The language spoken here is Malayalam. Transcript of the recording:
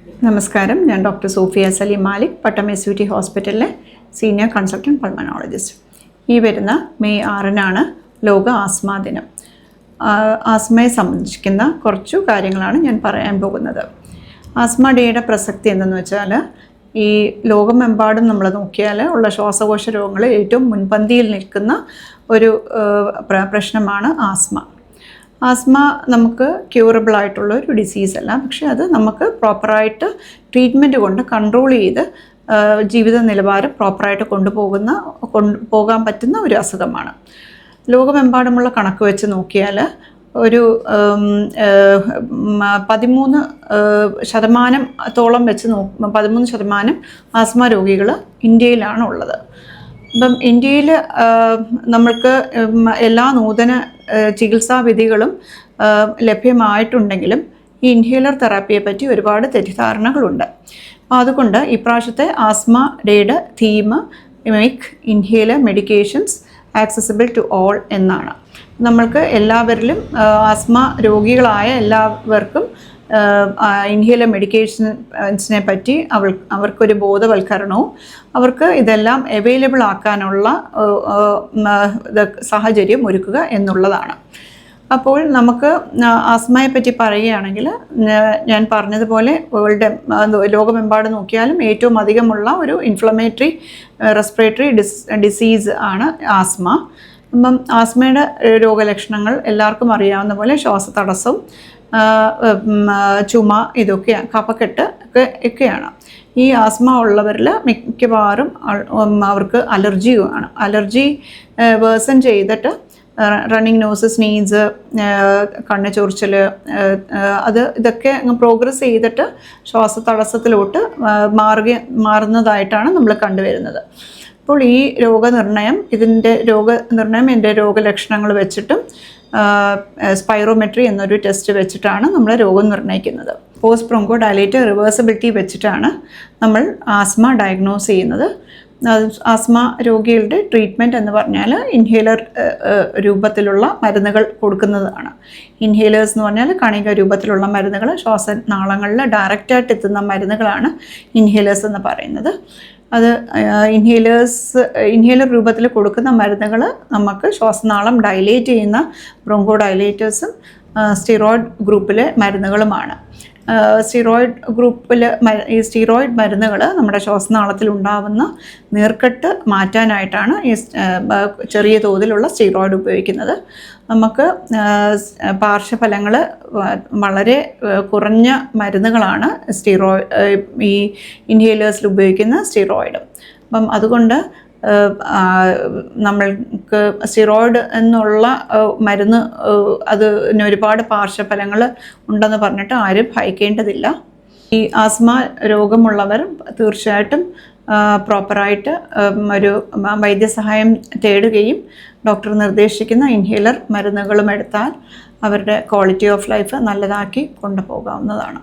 നമസ്കാരം. ഞാൻ doctor Sofia Saleem Malik Pattom S U T ഹോസ്പിറ്റലിലെ സീനിയർ കൺസൾട്ടന്റ് പൾമനോളജിസ്റ്റ് ഈ വരുന്ന മെയ് ആറിനാണ് ലോക ആസ്മാ ദിനം. ആസ്മയെ സംബന്ധിക്കുന്ന കുറച്ചു കാര്യങ്ങളാണ് ഞാൻ പറയാൻ പോകുന്നത്. ആസ്മ ഡേയുടെ പ്രസക്തി എന്തെന്ന് വെച്ചാൽ ഈ ലോകമെമ്പാടും നമ്മൾ നോക്കിയാൽ ഉള്ള ശ്വാസകോശ രോഗങ്ങൾ ഏറ്റവും മുൻപന്തിയിൽ നിൽക്കുന്ന ഒരു പ്രശ്നമാണ് ആസ്മ. ആസ്മ നമുക്ക് ക്യൂറബിൾ ആയിട്ടുള്ള ഒരു ഡിസീസ് അല്ല. പക്ഷെ അത് നമുക്ക് പ്രോപ്പറായിട്ട് ട്രീറ്റ്മെന്റ് കൊണ്ട് കൺട്രോൾ ചെയ്ത് ജീവിത നിലവാരം പ്രോപ്പറായിട്ട് കൊണ്ടുപോകുന്ന കൊണ്ട് പോകാൻ പറ്റുന്ന ഒരു അസുഖമാണ്. ലോകമെമ്പാടുമുള്ള കണക്ക് വെച്ച് നോക്കിയാൽ ഒരു പതിമൂന്ന് ശതമാനം തോളം വെച്ച് നോ പതിമൂന്ന് ശതമാനം ആസ്മ രോഗികൾ ഇന്ത്യയിലാണ് ഉള്ളത്. ഇപ്പം ഇന്ത്യയിൽ നമ്മൾക്ക് എല്ലാ നൂതന ചികിത്സാ വിധികളും ലഭ്യമായിട്ടുണ്ടെങ്കിലും ഈ ഇൻഹേലർ തെറാപ്പിയെ പറ്റി ഒരുപാട് തെറ്റിദ്ധാരണകളുണ്ട്. അപ്പോൾ അതുകൊണ്ട് ഇപ്രാവശ്യത്തെ asthma day theme make inhaler medications accessible to all എന്നാണ്. നമ്മൾക്ക് എല്ലാവരിലും ആസ്മ രോഗികളായ എല്ലാവർക്കും ഇൻഹേലർ മെഡിക്കേഷൻസിനെ പറ്റി അവൾ അവർക്കൊരു ബോധവൽക്കരണവും അവർക്ക് ഇതെല്ലാം അവൈലബിൾ ആക്കാനുള്ള സാഹചര്യം ഒരുക്കുക എന്നുള്ളതാണ്. അപ്പോൾ നമുക്ക് ആസ്മയെ പറ്റി പറയുകയാണെങ്കിൽ ഞാൻ പറഞ്ഞതുപോലെ വേൾഡ് ലോകമെമ്പാട് നോക്കിയാലും ഏറ്റവും അധികമുള്ള ഒരു ഇൻഫ്ലമേറ്ററി റെസ്പിറേറ്ററി ഡിസ് ഡിസീസ് ആണ് ആസ്മ. അപ്പം ആസ്മയുടെ രോഗലക്ഷണങ്ങൾ എല്ലാവർക്കും അറിയാവുന്ന പോലെ ശ്വാസതടസ്സം ചുമ ഇതൊക്കെ കഫക്കെട്ട് ഒക്കെ ഒക്കെയാണ്. ഈ ആസ്മ ഉള്ളവരിൽ മിക്കവാറും അവർക്ക് അലർജിയുമാണ് അലർജി വേഴ്സൺ ചെയ്തിട്ട് റണ്ണിങ് നോസ് സ്നീസ് കണ്ണ് ചൊറിച്ചൽ അത് ഇതൊക്കെ അങ്ങ് പ്രോഗ്രസ് ചെയ്തിട്ട് ശ്വാസതടസ്സത്തിലോട്ട് മാറുക മാറുന്നതായിട്ടാണ് നമ്മൾ കണ്ടുവരുന്നത്. അപ്പോൾ ഈ രോഗനിർണയം ഇതിന്റെ രോഗനിർണയം എന്റെ രോഗലക്ഷണങ്ങൾ വെച്ചിട്ടും സ്പൈറോമെട്രി എന്നൊരു ടെസ്റ്റ് വെച്ചിട്ടാണ് നമ്മൾ രോഗം നിർണയിക്കുന്നത്. പോസ്റ്റ് ബ്രോങ്കോ ഡയലേറ്റ് റിവേഴ്സിബിലിറ്റി വെച്ചിട്ടാണ് നമ്മൾ ആസ്മ ഡയഗ്നോസ് ചെയ്യുന്നത്. ആസ്മ രോഗികളുടെ ട്രീറ്റ്മെന്റ് എന്ന് പറഞ്ഞാൽ ഇൻഹേലർ രൂപത്തിലുള്ള മരുന്നുകൾ കൊടുക്കുന്നതാണ്. ഇൻഹേലേഴ്സ് എന്ന് പറഞ്ഞാൽ കണിക രൂപത്തിലുള്ള മരുന്നുകൾ ശ്വാസനാളങ്ങളിൽ ഡയറക്റ്റായിട്ട് എത്തുന്ന മരുന്നുകളാണ് ഇൻഹേലേഴ്സ് എന്ന് പറയുന്നത്. അത് ഇൻഹേലേഴ്സ് ഇൻഹേലർ രൂപത്തിൽ കൊടുക്കുന്ന മരുന്നുകൾ നമുക്ക് ശ്വാസനാളം ഡയലേറ്റ് ചെയ്യുന്ന ബ്രോങ്കോ ഡയലേറ്റേഴ്സും സ്റ്റിറോയിഡ് ഗ്രൂപ്പിലെ മരുന്നുകളുമാണ്. സ്റ്റിറോയിഡ് ഗ്രൂപ്പിൽ ഈ സ്റ്റീറോയിഡ് മരുന്നുകൾ നമ്മുടെ ശ്വാസനാളത്തിൽ ഉണ്ടാവുന്ന നീർക്കെട്ട് മാറ്റാനായിട്ടാണ് ഈ ചെറിയ തോതിലുള്ള സ്റ്റീറോയിഡ് ഉപയോഗിക്കുന്നത്. നമുക്ക് പാർശ്വഫലങ്ങൾ വളരെ കുറഞ്ഞ മരുന്നുകളാണ് സ്റ്റിറോയിഡ് ഈ ഇൻഹേലേഴ്സിൽ ഉപയോഗിക്കുന്ന സ്റ്റീറോയിഡ് അപ്പം അതുകൊണ്ട് നമ്മൾക്ക് സിറോയിഡ് എന്നുള്ള മരുന്ന് അത് അതിന് ഒരുപാട് പാർശ്വഫലങ്ങൾ ഉണ്ടെന്ന് പറഞ്ഞിട്ട് ആരും ഭയക്കേണ്ടതില്ല. ഈ ആസ്മ രോഗമുള്ളവർ തീർച്ചയായിട്ടും പ്രോപ്പറായിട്ട് ഒരു വൈദ്യസഹായം തേടുകയും ഡോക്ടർ നിർദ്ദേശിക്കുന്ന ഇൻഹേലർ മരുന്നുകളും എടുത്താൽ അവരുടെ ക്വാളിറ്റി ഓഫ് ലൈഫ് നല്ലതാക്കി കൊണ്ടുപോകാവുന്നതാണ്.